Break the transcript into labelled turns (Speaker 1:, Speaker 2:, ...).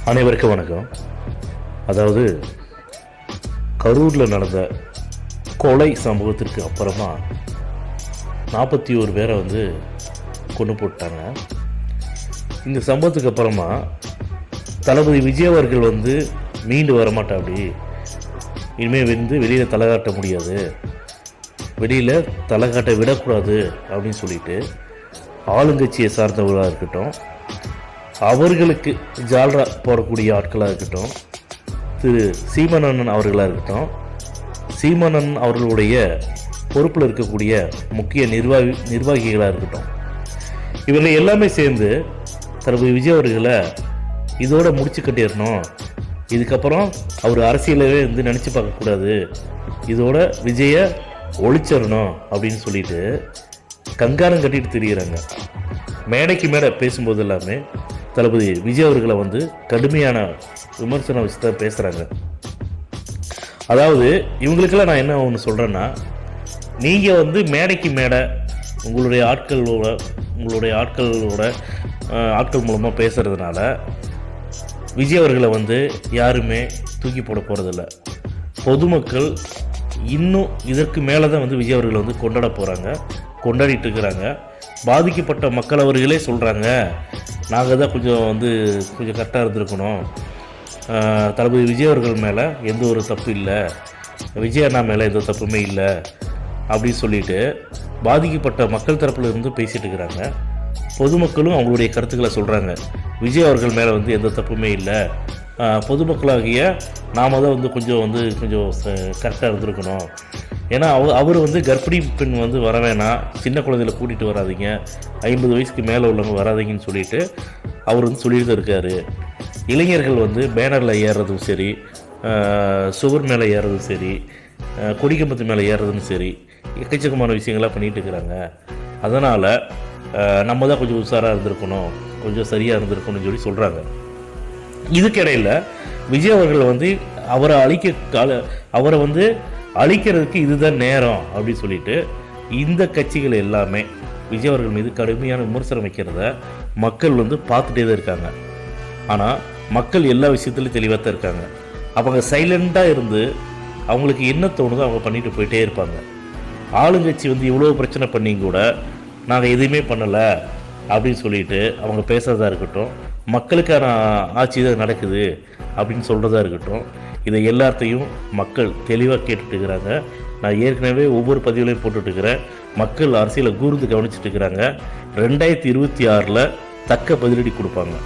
Speaker 1: அனைவருக்கும் வணக்கம். அதாவது கரூரில் நடந்த கொலை சம்பவத்திற்கு அப்புறமா நாற்பத்தி ஒரு பேரை வந்து கொண்டு போட்டாங்க. இந்த சம்பவத்துக்கு அப்புறமா தளபதி விஜய் அவர்கள் வந்து மீண்டு வரமாட்டாப்படி இனிமேல் வந்து வெளியில் தலை காட்ட முடியாது. வெளியில் தலை காட்ட விடக்கூடாது அப்படின்னு சொல்லிட்டு ஆளுங்கட்சியை சார்ந்தவர்களாக இருக்கட்டும் அவர்களுக்கு ஜால்ரா போடக்கூடிய ஆட்களாக இருக்கட்டும் திரு சீமானந்தன் அவர்களாக இருக்கட்டும் சீமானந்தன் அவர்களுடைய பொறுப்பில் இருக்கக்கூடிய முக்கிய நிர்வாகி நிர்வாகிகளாக இருக்கட்டும். இவங்க எல்லாமே சேர்ந்து தளபதி விஜய் அவர்களை இதோட முடிச்சு கட்டிடணும். இதுக்கப்புறம் அவர் அரசியலவே வந்து நினச்சி பார்க்கக்கூடாது. இதோட விஜயை ஒழிச்சிடணும் அப்படின்னு சொல்லிட்டு கங்காரம் கட்டிட்டு திரியிறாங்க. மேடைக்கு மேடை பேசும்போது எல்லாமே தளபதி விஜய் அவர்களை வந்து கடுமையான விமர்சன விஷயத்த பேசுகிறாங்க அதாவது இவங்களுக்கெல்லாம் நான் என்ன ஒன்று சொல்கிறேன்னா நீங்கள் வந்து மேடைக்கு மேடை உங்களுடைய ஆட்களோட உங்களுடைய ஆட்களோட ஆட்கள் மூலமாக பேசுகிறதுனால விஜய் அவர்களை வந்து யாருமே தூக்கி போட போகிறதில்ல பொதுமக்கள் இன்னும் இதற்கு மேலே தான் வந்து விஜய் அவர்களை வந்து கொண்டாட போகிறாங்க கொண்டாடிட்டு இருக்கிறாங்க. பாதிக்கப்பட்ட மக்கள் அவர்களே சொல்கிறாங்க நாங்கள் தான் கொஞ்சம் வந்து கொஞ்சம் கரெக்டாக இருந்திருக்கணும். தளபதி விஜய் அவர்கள் மேலே எந்த ஒரு தப்பு இல்லை. விஜய் அண்ணா மேலே எந்த தப்புமே இல்லை. அப்படின்னு சொல்லிட்டு பாதிக்கப்பட்ட மக்கள் தரப்பில் இருந்து பேசிட்டு இருக்கிறாங்க. பொதுமக்களும் அவங்களுடைய கருத்துக்களை சொல்கிறாங்க விஜய் அவர்கள் மேலே வந்து எந்த தப்புமே இல்லை. பொதுமக்களாகிய நாம தான் வந்து கொஞ்சம் வந்து கொஞ்சம் கரெக்டாக இருந்திருக்கணும். ஏன்னா அவர் அவர் வந்து கர்ப்பிணி பெண் வந்து வர வேணாம் சின்ன குழந்தையில கூட்டிகிட்டு வராதிங்க ஐம்பது வயசுக்கு மேலே உள்ளவங்க வராதிங்கன்னு சொல்லிட்டு அவர் வந்து சொல்லிட்டு தான் இருக்காரு. இளைஞர்கள் வந்து பேனரில் ஏறுறதும் சரி சுவர் மேலே ஏறுறதும் சரி கொடிக்கம்பத்து மேலே ஏறுறதும் சரி எக்கச்சக்கமான விஷயங்களாக பண்ணிகிட்டு இருக்கிறாங்க. அதனால் நம்ம தான் கொஞ்சம் உஷாராக இருந்திருக்கணும் கொஞ்சம் சரியாக இருந்திருக்கணும்னு சொல்லி சொல்கிறாங்க இதுக்கிடையில் விஜய் அவர்கள் வந்து அவரை அழிக்க கால அவரை வந்து அழிக்கிறதுக்கு இதுதான் நேரம் அப்படின்னு சொல்லிட்டு இந்த கட்சிகள் எல்லாமே விஜய் அவர்கள் மீது கடுமையான விமர்சனம் வைக்கிறத மக்கள் வந்து பார்த்துட்டே தான் இருக்காங்க. ஆனால் மக்கள் எல்லா விஷயத்துலையும் தெளிவாக தான் இருக்காங்க. அவங்க சைலண்ட்டாக இருந்து அவங்களுக்கு என்ன தோணுதோ அவங்க பண்ணிட்டு போயிட்டே இருப்பாங்க. ஆளுங்கட்சி வந்து இவ்வளோ பிரச்சனை பண்ணி கூட நாங்கள் எதுவுமே பண்ணலை அப்படின்னு சொல்லிட்டு அவங்க பேசுகிறதா இருக்கட்டும் மக்களுக்கான ஆட்சி தான் நடக்குது அப்படின்னு சொல்கிறதா இருக்கட்டும் இதை எல்லாத்தையும் மக்கள் தெளிவாக கேட்டுட்டுருக்கிறாங்க. நான் ஏற்கனவே ஒவ்வொரு பதிவுலையும் போட்டுட்டு இருக்கிறேன் மக்கள் அரசியலை கூர்ந்து கவனிச்சுட்டு இருக்கிறாங்க ரெண்டாயிரத்தி இருபத்தி ஆறில் தக்க பதிலடி கொடுப்பாங்க.